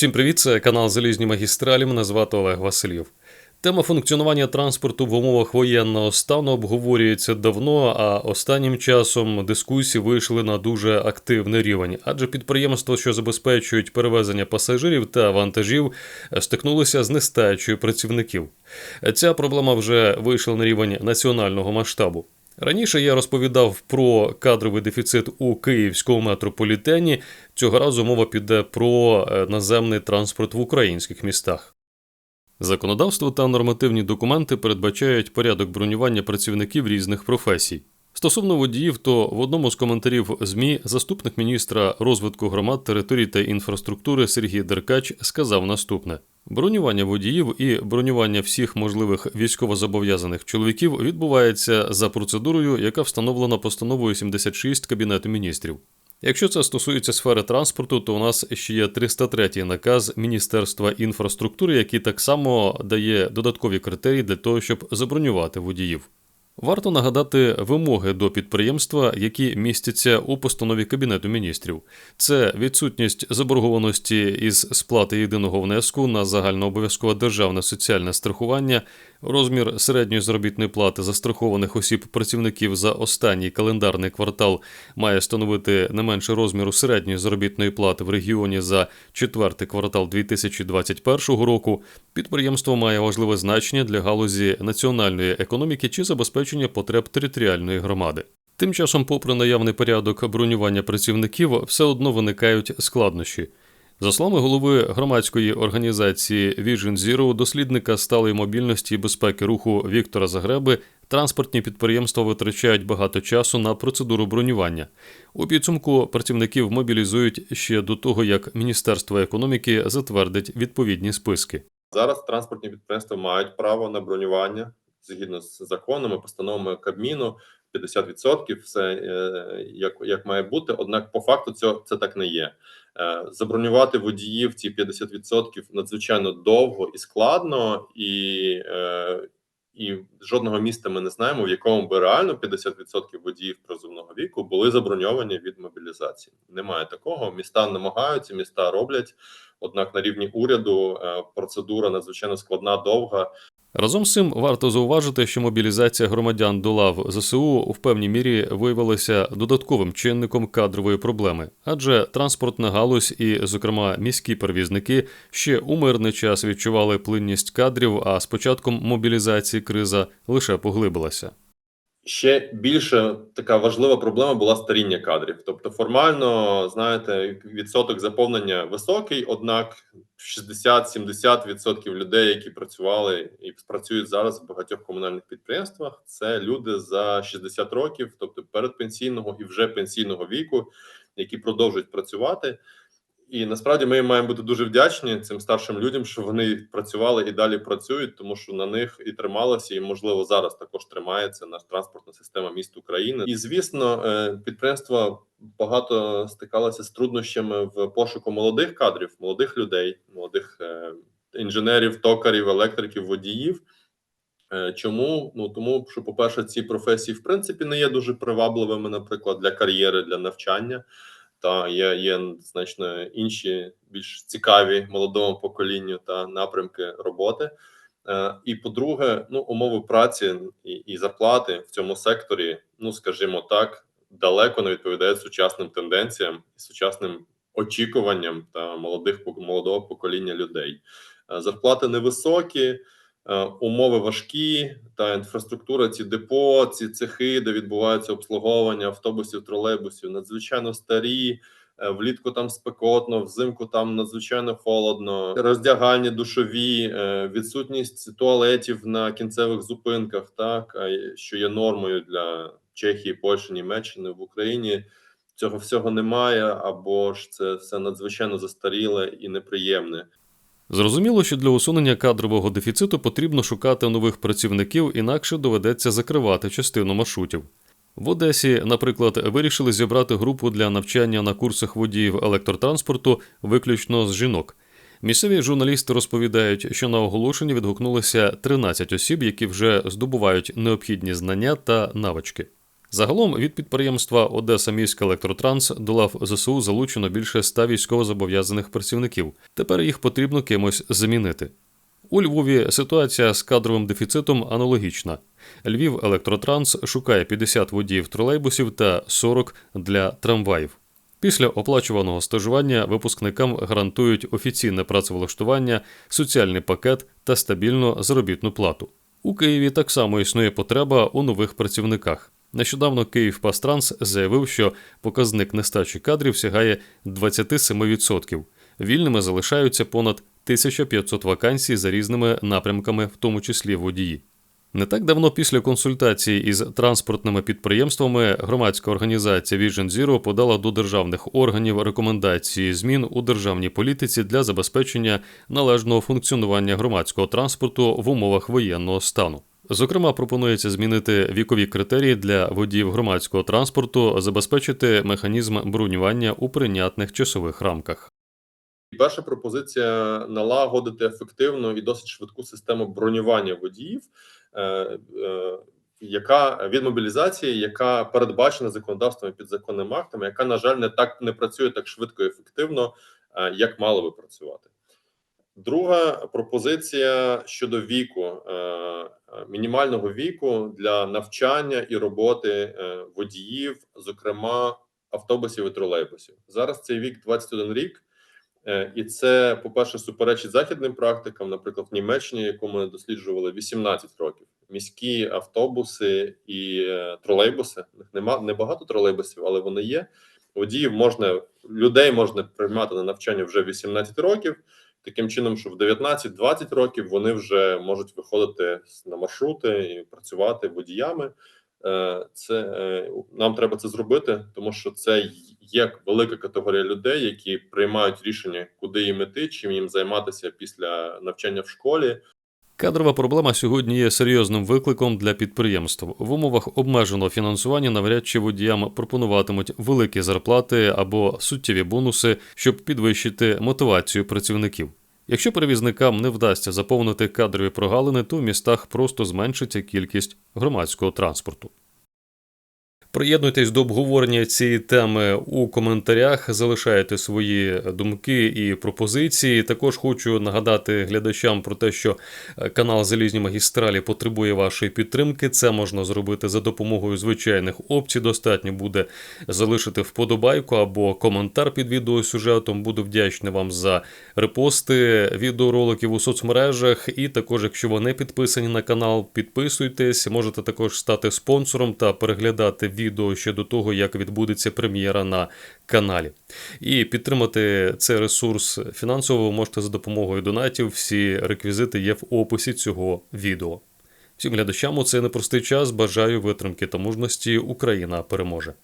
Всім привіт, це канал Залізні магістралі. Мене звати Олег Васильєв. Тема функціонування транспорту в умовах воєнного стану обговорюється давно, а останнім часом дискусії вийшли на дуже активний рівень, адже підприємства, що забезпечують перевезення пасажирів та вантажів, стикнулися з нестачею працівників. Ця проблема вже вийшла на рівень національного масштабу. Раніше я розповідав про кадровий дефіцит у київському метрополітені. Цього разу мова піде про е, наземний транспорт в українських містах. Законодавство та нормативні документи передбачають порядок бронювання працівників різних професій. Стосовно водіїв, то в одному з коментарів ЗМІ заступник міністра розвитку громад, територій та інфраструктури Сергій Деркач сказав наступне: бронювання водіїв і бронювання всіх можливих військовозобов'язаних чоловіків відбувається за процедурою, яка встановлена постановою 76 Кабінету міністрів. Якщо це стосується сфери транспорту, то у нас ще є 303 наказ Міністерства інфраструктури, який так само дає додаткові критерії для того, щоб забронювати водіїв. Варто нагадати вимоги до підприємства, які містяться у постанові Кабінету міністрів. Це відсутність заборгованості із сплати єдиного внеску на загальнообов'язкове державне соціальне страхування, розмір середньої заробітної плати застрахованих осіб працівників за останній календарний квартал має становити не менше розміру середньої заробітної плати в регіоні за четвертий квартал 2021 року. Підприємство має важливе значення для галузі національної економіки чи забезпечення потреб територіальної громади. Тим часом, попри наявний порядок бронювання працівників, все одно виникають складнощі. За словами голови громадської організації Vision Zero, дослідника сталої мобільності і безпеки руху Віктора Загреби, транспортні підприємства витрачають багато часу на процедуру бронювання. У підсумку працівників мобілізують ще до того, як Міністерство економіки затвердить відповідні списки. Зараз транспортні підприємства мають право на бронювання згідно з законами, постановами Кабміну. 50% все е, як як має бути. Однак, по факту, цього це так не є. Е, забронювати водіїв ці 50% надзвичайно довго і складно, і е, і жодного міста ми не знаємо, в якому би реально 50% водіїв призовного віку були заброньовані від мобілізації. Немає такого. Міста намагаються, міста роблять. Однак на рівні уряду процедура надзвичайно складна, довга. Разом з цим варто зауважити, що мобілізація громадян до лав ЗСУ в певній мірі виявилася додатковим чинником кадрової проблеми, адже транспортна галузь і, зокрема, міські перевізники ще у мирний час відчували плинність кадрів, а з початком мобілізації криза лише поглибилася. Ще більше така важлива проблема була старіння кадрів. Тобто, формально, знаєте, відсоток заповнення високий, однак 60-70% людей, які працювали і працюють зараз в багатьох комунальних підприємствах, це люди за 60 років, тобто передпенсійного і вже пенсійного віку, які продовжують працювати. І насправді ми маємо бути дуже вдячні цим старшим людям, що вони працювали і далі працюють, тому що на них і трималося, і можливо зараз також тримається наша транспортна система міст України. І звісно, е, підприємства багато стикалися з труднощами в пошуку молодих кадрів, молодих людей, молодих е, інженерів, токарів, електриків, водіїв. Е, чому ну тому, що, по перше, ці професії в принципі не є дуже привабливими, наприклад, для кар'єри, для навчання та є є значно інші більш цікаві молодому поколінню та напрямки роботи. Е, і по-друге, ну умови праці і і зарплати в цьому секторі, ну скажімо так, далеко не відповідають сучасним тенденціям і сучасним очікуванням та молодих молодого покоління людей. Е, зарплати невисокі. Е, умови важкі, та інфраструктура, ці депо, ці цехи, де відбувається обслуговування автобусів, тролейбусів, надзвичайно старі. Е, влітку там спекотно, взимку там надзвичайно холодно, роздягальні душові, е, відсутність туалетів на кінцевих зупинках, так що є нормою для Чехії, Польщі, Німеччини в Україні. Цього всього немає, або ж це все надзвичайно застаріле і неприємне. Зрозуміло, що для усунення кадрового дефіциту потрібно шукати нових працівників, інакше доведеться закривати частину маршрутів. В Одесі, наприклад, вирішили зібрати групу для навчання на курсах водіїв електротранспорту виключно з жінок. Місцеві журналісти розповідають, що на оголошенні відгукнулися 13 осіб, які вже здобувають необхідні знання та навички. Загалом від підприємства Одеса міська електротранс до лав ЗСУ залучено більше 100 військовозобов'язаних працівників. Тепер їх потрібно кимось замінити. У Львові ситуація з кадровим дефіцитом аналогічна. Львів Електротранс шукає 50 водіїв тролейбусів та 40 для трамваїв. Після оплачуваного стажування випускникам гарантують офіційне працевлаштування, соціальний пакет та стабільну заробітну плату. У Києві так само існує потреба у нових працівниках. Нещодавно Київпастранс заявив, що показник нестачі кадрів сягає 27%. Вільними залишаються понад 1500 вакансій за різними напрямками, в тому числі водії. Не так давно після консультації із транспортними підприємствами громадська організація Vision Zero подала до державних органів рекомендації змін у державній політиці для забезпечення належного функціонування громадського транспорту в умовах воєнного стану. Зокрема, пропонується змінити вікові критерії для водіїв громадського транспорту, забезпечити механізм бронювання у прийнятних часових рамках. Перша пропозиція налагодити ефективну і досить швидку систему бронювання водіїв, е, е, яка від мобілізації, яка передбачена законодавством і підзаконними актами, яка на жаль не так не працює так швидко і ефективно, е, як мало би працювати. Друга пропозиція щодо віку, е, е, мінімального віку для навчання і роботи е, водіїв, зокрема автобусів і тролейбусів. Зараз цей вік 21 рік. І це, по-перше, суперечить західним практикам, наприклад, в Німеччині, яку ми досліджували 18 років. Міські автобуси і тролейбуси. В них нема небагато тролейбусів, але вони є. Водіїв можна людей можна приймати на навчання вже 18 років. Таким чином, що в 19-20 років вони вже можуть виходити на маршрути і працювати водіями. Е, Це е, нам треба це зробити, тому що це є велика категорія людей, які приймають рішення, куди їм іти, чим їм займатися після навчання в школі. Кадрова проблема сьогодні є серйозним викликом для підприємств. В умовах обмеженого фінансування навряд чи водіям пропонуватимуть великі зарплати або суттєві бонуси, щоб підвищити мотивацію працівників. Якщо перевізникам не вдасться заповнити кадрові прогалини, то в містах просто зменшиться кількість громадського транспорту. Приєднуйтесь до обговорення цієї теми у коментарях, залишайте свої думки і пропозиції. Також хочу нагадати глядачам про те, що е, канал Залізні магістралі потребує вашої підтримки. Це можна зробити за допомогою звичайних опцій. Достатньо буде залишити вподобайку або коментар під відеосюжетом. Буду вдячний вам за репости відеороликів у соцмережах. І також, якщо ви не підписані на канал, підписуйтесь. Можете також стати спонсором та переглядати відео ще до того, як відбудеться прем'єра на каналі. І підтримати цей ресурс фінансово ви можете за допомогою донатів. Всі реквізити є в описі цього відео. Всім глядачам у цей непростий час бажаю витримки та мужності. Україна переможе.